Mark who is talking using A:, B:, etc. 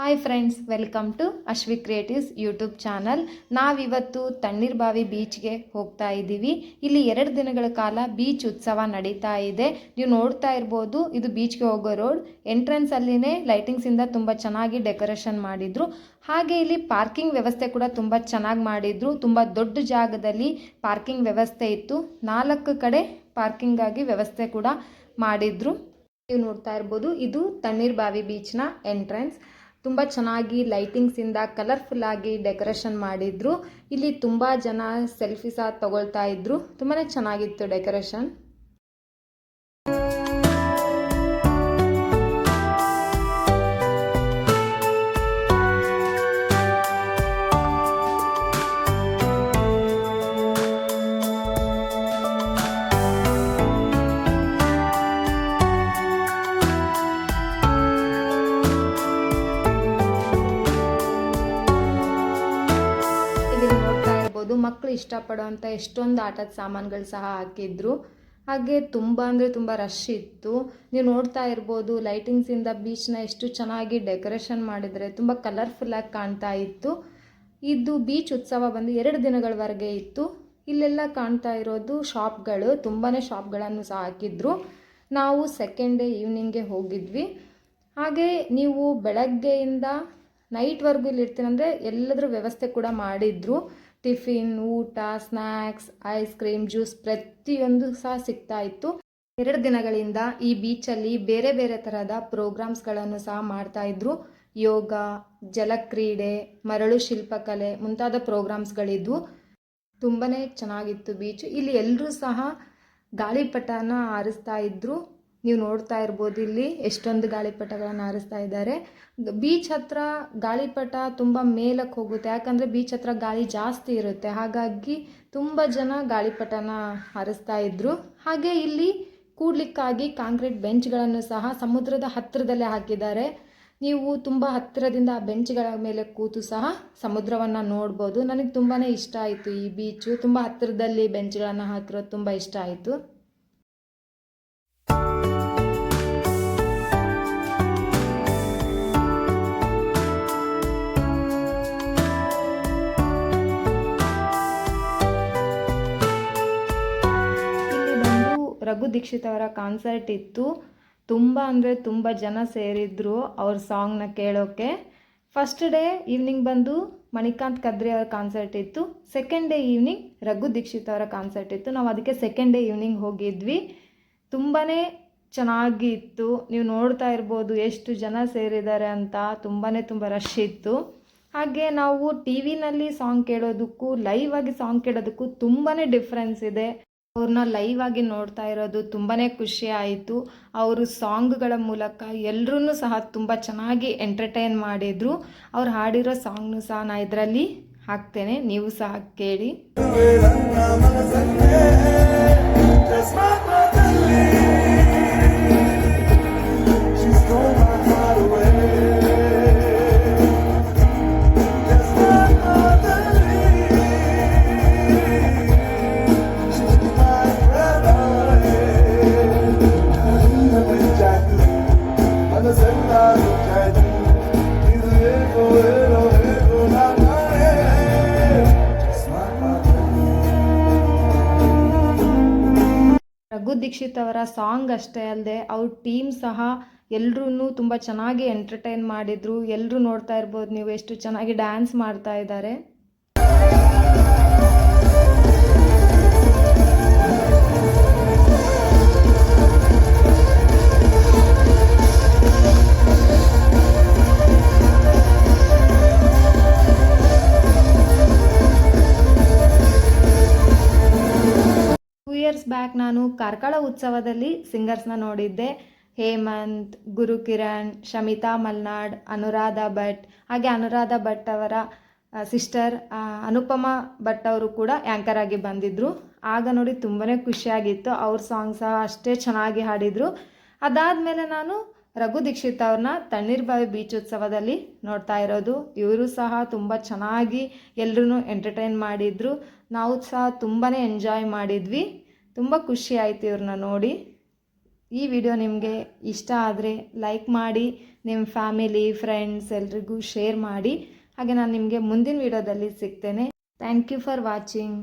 A: Hi friends welcome to Ashwi creatives YouTube channel ನಾವಿವತ್ತು ತಣ್ಣೀರ್ಬಾವಿ ಬೀಚ್ಗೆ ಹೋಗ್ತಾ ಇದ್ದೀವಿ. ಇಲ್ಲಿ ಎರಡು ದಿನಗಳ ಕಾಲ ಬೀಚ್ ಉತ್ಸವ ನಡೀತಾ ಇದೆ. ನೀವು ನೋಡ್ತಾ ಇರ್ಬೋದು, ಇದು ಬೀಚ್ಗೆ ಹೋಗೋ ರೋಡ್ ಎಂಟ್ರೆನ್ಸ್ ಅಲ್ಲಿನೇ ಲೈಟಿಂಗ್ಸಿಂದ ತುಂಬ ಚೆನ್ನಾಗಿ ಡೆಕೋರೇಷನ್ ಮಾಡಿದ್ರು. ಹಾಗೆ ಇಲ್ಲಿ ಪಾರ್ಕಿಂಗ್ ವ್ಯವಸ್ಥೆ ಕೂಡ ತುಂಬ ಚೆನ್ನಾಗಿ ಮಾಡಿದ್ರು. ತುಂಬ ದೊಡ್ಡ ಜಾಗದಲ್ಲಿ ಪಾರ್ಕಿಂಗ್ ವ್ಯವಸ್ಥೆ ಇತ್ತು. ನಾಲ್ಕು ಕಡೆ ಪಾರ್ಕಿಂಗಾಗಿ ವ್ಯವಸ್ಥೆ ಕೂಡ ಮಾಡಿದ್ರು. ನೀವು ನೋಡ್ತಾ ಇರ್ಬೋದು, ಇದು ತಣ್ಣೀರ್ಬಾವಿ ಬೀಚ್ನ ಎಂಟ್ರೆನ್ಸ್ ತುಂಬ ಚೆನ್ನಾಗಿ ಲೈಟಿಂಗ್ಸಿಂದ ಕಲರ್ಫುಲ್ಲಾಗಿ ಡೆಕೋರೇಷನ್ ಮಾಡಿದ್ರು. ಇಲ್ಲಿ ತುಂಬ ಜನ ಸೆಲ್ಫಿ ಸಹ ತಗೊಳ್ತಾ ಇದ್ರು. ತುಂಬಾ ಚೆನ್ನಾಗಿತ್ತು ಡೆಕೋರೇಷನ್ ಇಷ್ಟಪಡುವಂಥ ಎಷ್ಟೊಂದು ಆಟದ ಸಾಮಾನುಗಳು ಸಹ ಹಾಕಿದ್ರು. ಹಾಗೆ ತುಂಬ ಅಂದರೆ ತುಂಬ ರಶ್ ಇತ್ತು. ನೀವು ನೋಡ್ತಾ ಇರ್ಬೋದು ಲೈಟಿಂಗ್ಸಿಂದ ಬೀಚ್ನ ಎಷ್ಟು ಚೆನ್ನಾಗಿ ಡೆಕೋರೇಷನ್ ಮಾಡಿದರೆ ತುಂಬ ಕಲರ್ಫುಲ್ಲಾಗಿ ಕಾಣ್ತಾ ಇತ್ತು. ಇದು ಬೀಚ್ ಉತ್ಸವ ಬಂದು ಎರಡು ದಿನಗಳವರೆಗೆ ಇತ್ತು. ಇಲ್ಲೆಲ್ಲ ಕಾಣ್ತಾ ಇರೋದು ಶಾಪ್ಗಳು ತುಂಬಾ ಶಾಪ್ಗಳನ್ನು ಸಹ ಹಾಕಿದ್ರು. ನಾವು ಸೆಕೆಂಡ್ ಡೇ ಈವ್ನಿಂಗ್ಗೆ ಹೋಗಿದ್ವಿ. ಹಾಗೆ ನೀವು ಬೆಳಗ್ಗೆಯಿಂದ ನೈಟ್ವರೆಗೂ ಇಲ್ಲಿ ಇರ್ತೀನಂದರೆ ಎಲ್ಲದರ ವ್ಯವಸ್ಥೆ ಕೂಡ ಮಾಡಿದ್ರು. ಟಿಫಿನ್, ಊಟ ಸ್ನ್ಯಾಕ್ಸ್ ಐಸ್ ಕ್ರೀಮ್, ಜ್ಯೂಸ್ ಪ್ರತಿಯೊಂದು ಸಹ ಸಿಗ್ತಾ ಇತ್ತು. ಎರಡು ದಿನಗಳಿಂದ ಈ ಬೀಚಲ್ಲಿ ಬೇರೆ ಬೇರೆ ಥರದ ಪ್ರೋಗ್ರಾಮ್ಸ್ಗಳನ್ನು ಸಹ ಮಾಡ್ತಾ ಇದ್ರು. ಯೋಗ, ಜಲಕ್ರೀಡೆ, ಮರಳು ಶಿಲ್ಪಕಲೆ ಮುಂತಾದ ಪ್ರೋಗ್ರಾಮ್ಸ್ಗಳಿದ್ವು ತುಂಬಾ ಚೆನ್ನಾಗಿತ್ತು ಬೀಚ್ ಇಲ್ಲಿ ಎಲ್ಲರೂ ಸಹ ಗಾಳಿಪಟನ ಆರಿಸ್ತಾ ಇದ್ರು. ನೀವು ನೋಡ್ತಾ ಇರ್ಬೋದು ಇಲ್ಲಿ ಎಷ್ಟೊಂದು ಗಾಳಿಪಟಗಳನ್ನು ಹಾರಿಸ್ತಾ ಇದ್ದಾರೆ. ಬೀಚ್ ಹತ್ರ ಗಾಳಿಪಟ ತುಂಬ ಮೇಲಕ್ಕೆ ಹೋಗುತ್ತೆ. ಯಾಕಂದರೆ ಬೀಚ್ ಹತ್ರ ಗಾಳಿ ಜಾಸ್ತಿ ಇರುತ್ತೆ. ಹಾಗಾಗಿ ತುಂಬ ಜನ ಗಾಳಿಪಟನ ಹಾರಿಸ್ತಾ ಇದ್ದರು ಹಾಗೆ ಇಲ್ಲಿ ಕೂಡ್ಲಿಕ್ಕಾಗಿ ಕಾಂಕ್ರೀಟ್ ಬೆಂಚ್ಗಳನ್ನು ಸಹ ಸಮುದ್ರದ ಹತ್ತಿರದಲ್ಲೇ ಹಾಕಿದ್ದಾರೆ. ನೀವು ತುಂಬ ಹತ್ತಿರದಿಂದ ಆ ಬೆಂಚ್ಗಳ ಮೇಲೆ ಕೂತು ಸಹ ಸಮುದ್ರವನ್ನು ನೋಡ್ಬೋದು. ನನಗೆ ತುಂಬಾ ಇಷ್ಟ ಆಯಿತು ಈ ಬೀಚು. ತುಂಬ ಹತ್ತಿರದಲ್ಲಿ ಬೆಂಚ್ಗಳನ್ನು ಹಾಕಿರೋದು ತುಂಬ ಇಷ್ಟ ಆಯಿತು. ರಘು ದೀಕ್ಷಿತ್ ಅವರ ಕಾನ್ಸರ್ಟ್ ಇತ್ತು. ತುಂಬ ಅಂದರೆ ತುಂಬ ಜನ ಸೇರಿದ್ರು ಅವ್ರ ಸಾಂಗ್ನ ಕೇಳೋಕ್ಕೆ ಫಸ್ಟ್ ಡೇ ಈವ್ನಿಂಗ್ ಬಂದು ಮಣಿಕಾಂತ್ ಕದ್ರಿ ಅವರ ಕಾನ್ಸರ್ಟ್ ಇತ್ತು. Second day evening Raghu Dixit ಅವರ ಕಾನ್ಸರ್ಟ್ ಇತ್ತು. ನಾವು ಅದಕ್ಕೆ ಸೆಕೆಂಡ್ ಡೇ ಈವ್ನಿಂಗ್ ಹೋಗಿದ್ವಿ. ತುಂಬಾ ಚೆನ್ನಾಗಿ ಇತ್ತು ನೀವು ನೋಡ್ತಾ ಇರ್ಬೋದು ಎಷ್ಟು ಜನ ಸೇರಿದ್ದಾರೆ ಅಂತ. ತುಂಬಾ ತುಂಬ ರಶ್ ಇತ್ತು. ಹಾಗೆ ನಾವು ಟಿ ವಿನಲ್ಲಿ ಸಾಂಗ್ ಕೇಳೋದಕ್ಕೂ ಲೈವ್ ಆಗಿ ಸಾಂಗ್ ಕೇಳೋದಕ್ಕೂ ತುಂಬಾ ಡಿಫ್ರೆನ್ಸ್ ಇದೆ. ಅವ್ರನ್ನ ಲೈವ್ ಆಗಿ ನೋಡ್ತಾ ಇರೋದು ತುಂಬಾ ಖುಷಿ ಆಯಿತು. ಅವರು ಸಾಂಗ್ಗಳ ಮೂಲಕ ಎಲ್ಲರೂ ಸಹ ತುಂಬ ಚೆನ್ನಾಗಿ ಎಂಟರ್ಟೈನ್ ಮಾಡಿದರು. ಅವ್ರು ಹಾಡಿರೋ ಸಾಂಗ್ನು ಸಹ ನಾ ಇದರಲ್ಲಿ ಹಾಕ್ತೇನೆ, ನೀವು ಸಹ ಕೇಳಿ. ರಘು ದೀಕ್ಷಿತ್ ಅವರ ಸಾಂಗ್ ಅಷ್ಟೇ ಅಲ್ಲದೆ ಅವ್ರ ಟೀಮ್ ಸಹ ಎಲ್ಲರೂ ತುಂಬ ಚೆನ್ನಾಗಿ ಎಂಟರ್ಟೈನ್ ಮಾಡಿದರು. ಎಲ್ಲರೂ ನೋಡ್ತಾ ಇರ್ಬೋದು ನೀವು ಎಷ್ಟು ಚೆನ್ನಾಗಿ ಡ್ಯಾನ್ಸ್ ಮಾಡ್ತಾ ಇದ್ದಾರೆ. ಇಯರ್ಸ್ ಬ್ಯಾಕ್ ನಾನು ಕಾರ್ಕಳ ಉತ್ಸವದಲ್ಲಿ ಸಿಂಗರ್ಸ್ನ ನೋಡಿದ್ದೆ. ಹೇಮಂತ್ ಗುರು ಕಿರಣ್ ಶಮಿತಾ ಮಲ್ನಾಡ್, ಅನುರಾಧ ಭಟ್, ಹಾಗೆ ಅನುರಾಧ ಭಟ್ ಅವರ ಸಿಸ್ಟರ್ ಅನುಪಮ ಭಟ್ ಅವರು ಕೂಡ ಆ್ಯಂಕರ್ ಆಗಿ ಬಂದಿದ್ದರು ಆಗ ನೋಡಿ ತುಂಬಾ ಖುಷಿಯಾಗಿತ್ತು. ಅವ್ರ ಸಾಂಗ್ ಸಹ ಅಷ್ಟೇ ಚೆನ್ನಾಗಿ ಹಾಡಿದರು. ಅದಾದಮೇಲೆ ನಾನು ರಘು ದೀಕ್ಷಿತ್ ಅವ್ರನ್ನ ತಣ್ಣೀರ್ಬಾವಿ ಬೀಚ್ ಉತ್ಸವದಲ್ಲಿ ನೋಡ್ತಾ ಇರೋದು. ಇವರು ಸಹ ತುಂಬ ಚೆನ್ನಾಗಿ ಎಲ್ಲರೂ ಎಂಟರ್ಟೈನ್ ಮಾಡಿದರು. ನಾವು ಸಹ ತುಂಬಾ ಎಂಜಾಯ್ ಮಾಡಿದ್ವಿ. ತುಂಬ ಖುಷಿ ಆಯಿತು ಇವ್ರನ್ನ ನೋಡಿ. ಈ ವಿಡಿಯೋ ನಿಮಗೆ ಇಷ್ಟ ಆದರೆ ಲೈಕ್ ಮಾಡಿ ನಿಮ್ಮ ಫ್ಯಾಮಿಲಿ ಫ್ರೆಂಡ್ಸ್ ಎಲ್ರಿಗೂ ಶೇರ್ ಮಾಡಿ. ಹಾಗೆ ನಾನು ನಿಮಗೆ ಮುಂದಿನ ವಿಡಿಯೋದಲ್ಲಿ ಸಿಗ್ತೇನೆ. Thank you for watching